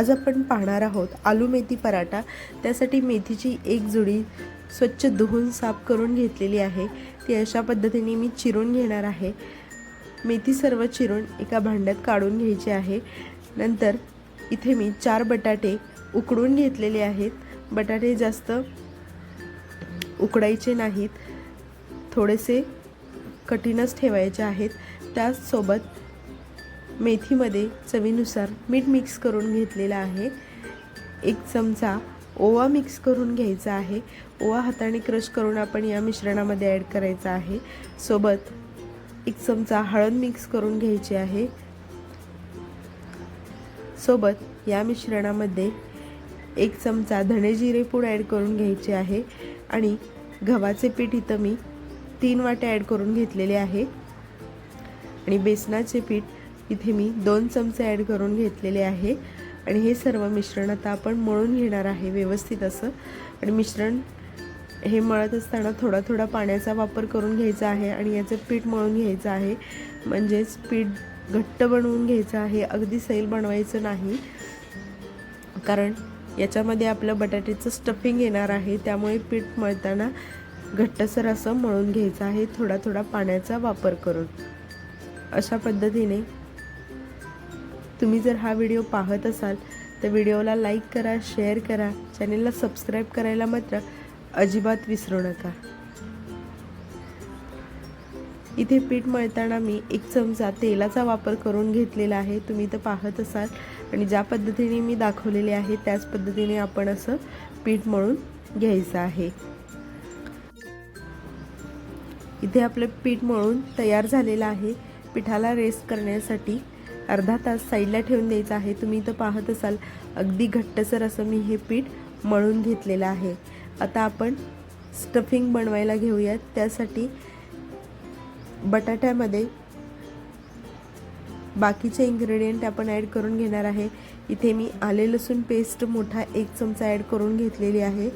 आज आपण पाहणार आहोत आलू मेथी पराठा. त्यासाठी मेथीची एक जुडी स्वच्छ धुवून साफ करून घेतलेली आहे. ती अशा पद्धतीने मी चिरून घेणार आहे. मेथी सर्व चिरून एका भांड्यात काढून घ्यायची आहे. नंतर इथे मी चार बटाटे उकडून घेतलेले आहेत. बटाटे जास्त उकडायचे नाहीत. थोडेसे कठीणच ठेवायचे आहेत. त्याचसोबत मेथीमध्ये चवीनुसार मीठ मिक्स करून घेतलेलं आहे. एक चमचा ओवा मिक्स करून घ्यायचा आहे. ओवा हाताने क्रश करून आपण या मिश्रणामध्ये ॲड करायचा आहे. सोबत एक चमचा हळद मिक्स करून घ्यायची आहे. सोबत या मिश्रणामध्ये एक चमचा धणे जिरे पूड ॲड करून घ्यायचे आहे. आणि गव्हाचे पीठ इथं मी तीन वाटे ॲड करून घेतलेले आहे. आणि बेसनाचे पीठ इथे मी दोन चमचे ॲड करून घेतलेले आहे. आणि हे सर्व मिश्रण आता आपण मळून घेणार आहे व्यवस्थित असं. आणि मिश्रण हे मळत असताना थोडा थोडा पाण्याचा वापर करून घ्यायचा आहे आणि याचं पीठ मळून घ्यायचं आहे. म्हणजेच पीठ घट्ट बनवून घ्यायचं आहे अगदी सैल बनवायचं नाही. कारण याच्यामध्ये आपलं बटाट्याचं स्टफिंग येणार आहे त्यामुळे पीठ मळताना घट्टसर असं मळून घ्यायचं आहे थोडा थोडा पाण्याचा वापर करून. अशा पद्धतीने तुम्ही जर हा व्हिडिओ पाहत असाल तर व्हिडिओला लाईक करा शेअर करा चॅनेलला सबस्क्राईब करायला मात्र अजिबात विसरू नका. इथे पीठ मळताना मी एक चमचा तेलाचा वापर करून घेतलेला आहे. तुम्ही तर पाहत असाल आणि ज्या पद्धतीने मी दाखवलेले आहे त्याच पद्धतीने आपण असं पीठ मळून घ्यायचं आहे. इथे आपलं पीठ मळून तयार झालेलं आहे. पिठाला रेस्ट करण्यासाठी अर्धा तास साईडला ठेवून द्यायचं आहे. तुम्ही इथं पाहत असाल अगदी घट्टसर असं मी हे पीठ मळून घेतलेलं आहे. आता आपण स्टफिंग बनवायला घेऊयात. त्यासाठी बटाट्यामध्ये बाकीचे इन्ग्रेडियंट आपण ॲड करून घेणार आहे. इथे मी आले लसूण पेस्ट मोठा एक चमचा ॲड करून घेतलेली आहे.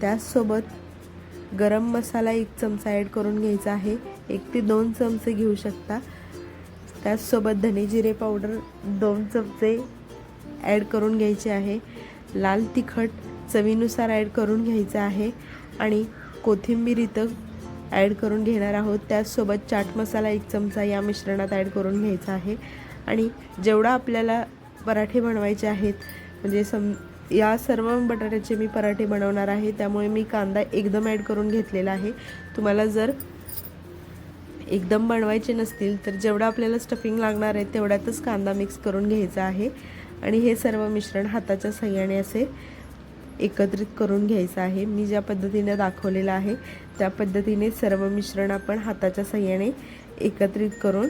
त्याचसोबत गरम मसाला एक चमचा ॲड करून घ्यायचा आहे. एक ते दोन चमचे घेऊ शकता. त्याचसोबत धने जिरे पावडर दोन चमचे ॲड करून घ्यायचे आहे. लाल तिखट चवीनुसार ॲड करून घ्यायचं आहे आणि कोथिंबीर इथं ॲड करून घेणार आहोत. त्याचसोबत चाट मसाला एक चमचा या मिश्रणात ॲड करून घ्यायचा आहे. आणि जेवढा आपल्याला पराठे बनवायचे आहेत म्हणजे सम या सर्व बटाट्याचे मी पराठे बनवणार आहे. त्यामुळे मी कांदा एकदम ॲड करून घेतलेला आहे. तुम्हाला जर एकदम बनवायचे नसतील तर जेवढं आपल्याला स्टफिंग लागणार आहे तेवढ्यातच कांदा मिक्स करून घ्यायचा आहे. आणि हे सर्व मिश्रण हाताच्या सहाय्याने असे एकत्रित करून घ्यायचं आहे. मी ज्या पद्धतीने दाखवलेलं आहे त्या पद्धतीने सर्व मिश्रण आपण हाताच्या सहाय्याने एकत्रित करून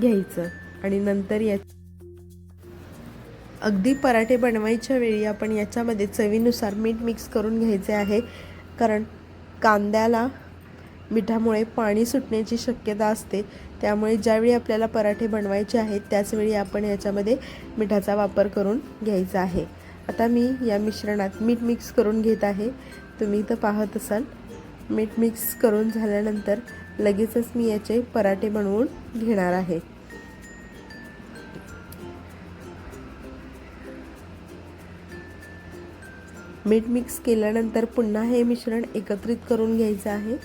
घ्यायचं. आणि नंतर या अगदी पराठे बनवायच्या वेळी आपण याच्यामध्ये चवीनुसार मीठ मिक्स करून घ्यायचे आहे. कारण कांद्याला मिठामुळे पाणी सुटण्याची शक्यता असते. त्यामुळे ज्यावेळी आपल्याला पराठे बनवायचे आहेत त्याचवेळी आपण याच्यामध्ये मिठाचा वापर करून घ्यायचा आहे. आता मी या मिश्रणात मीठ मिक्स करून घेत आहे. तुम्ही इथं पाहत असाल मीठ मिक्स करून झाल्यानंतर लगेचच मी याचे पराठे बनवून घेणार आहे. मीठ मिक्स केल्यानंतर पुन्हा हे मिश्रण एकत्रित करून घ्यायचं आहे.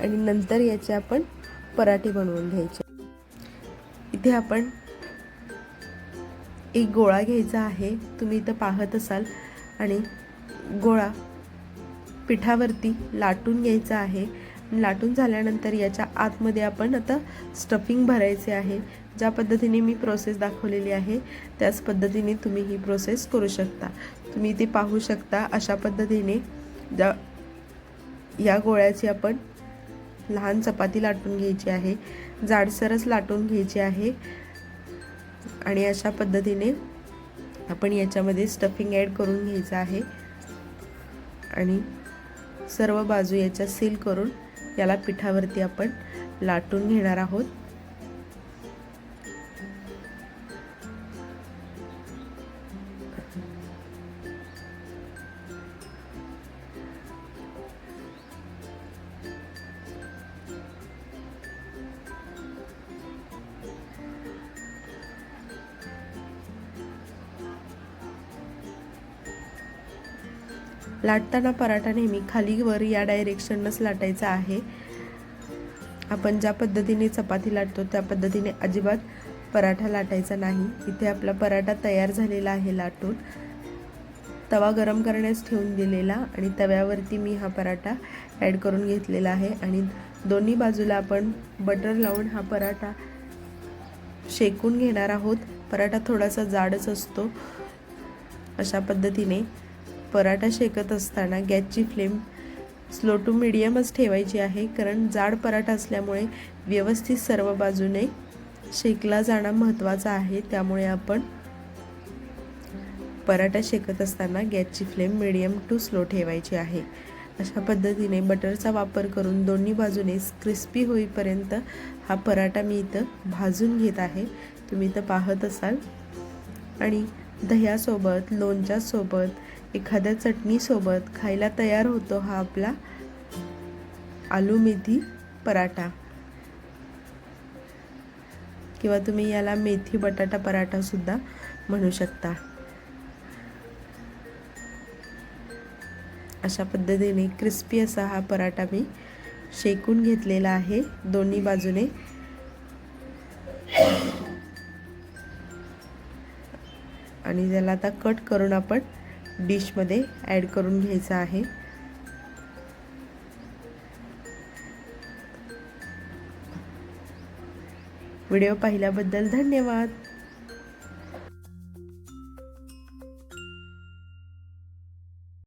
आणि नंतर याचे आपण पराठे बनवून घ्यायचे. इथे आपण एक गोळा घ्यायचा आहे. तुम्ही इथं पाहत असाल. आणि गोळा पिठावरती लाटून घ्यायचा आहे. लाटून झाल्यानंतर याच्या आतमध्ये आपण आता स्टफिंग भरायचे आहे. ज्या पद्धतीने मी प्रोसेस दाखवलेली आहे त्याच पद्धतीने तुम्ही ही प्रोसेस करू शकता. तुम्ही ती पाहू शकता अशा पद्धतीने ज्या या गोळ्याची आपण लहान चपाती लाटून घ्यायची आहे जाडसरच लाटून घ्यायची आहे. आणि अशा पद्धतीने आपण याच्यामध्ये स्टफिंग ॲड करून घ्यायचं आहे. आणि सर्व बाजू याच्या सील करून याला पिठावरती आपण लाटून घेणार आहोत. लाटताना पराठा नेहमी खालीवर या डायरेक्शनच लाटायचा आहे. आपण ज्या पद्धतीने चपाती लाटतो त्या पद्धतीने अजिबात पराठा लाटायचा नाही. इथे आपला पराठा तयार झालेला आहे लाटून. तवा गरम करण्यास ठेवून दिलेला आणि तव्यावरती मी हा पराठा ॲड करून घेतलेला आहे. आणि दोन्ही बाजूला आपण बटर लावून हा पराठा शेकून घेणार आहोत. पराठा थोडासा जाडच असतो. अशा पद्धतीने पराठा शेकत असताना गॅसची फ्लेम स्लो टू मिडियमच ठेवायची आहे. कारण जाड पराठा असल्यामुळे व्यवस्थित सर्व बाजूने शेकला जाणं महत्त्वाचं आहे. त्यामुळे आपण पराठा शेकत असताना गॅसची फ्लेम मिडियम टू स्लो ठेवायची आहे. अशा पद्धतीने बटरचा वापर करून दोन्ही बाजूने क्रिस्पी होईपर्यंत हा पराठा मी इथं भाजून घेत आहे. तुम्ही इथं पाहत असाल. आणि दह्यासोबत लोणच्यासोबत एखाद्या चटणीसोबत खायला तयार होतो हा आपला आलू मेथी पराठा. किंवा तुम्ही याला मेथी बटाटा पराठासुद्धा म्हणू शकता. अशा पद्धतीने क्रिस्पी असा हा पराठा मी शेकून घेतलेला आहे दोन्ही बाजूने. आणि त्याला आता कट करून आपण डिशमध्ये ॲड करून घ्यायचं आहे. व्हिडिओ पाहिल्याबद्दल धन्यवाद.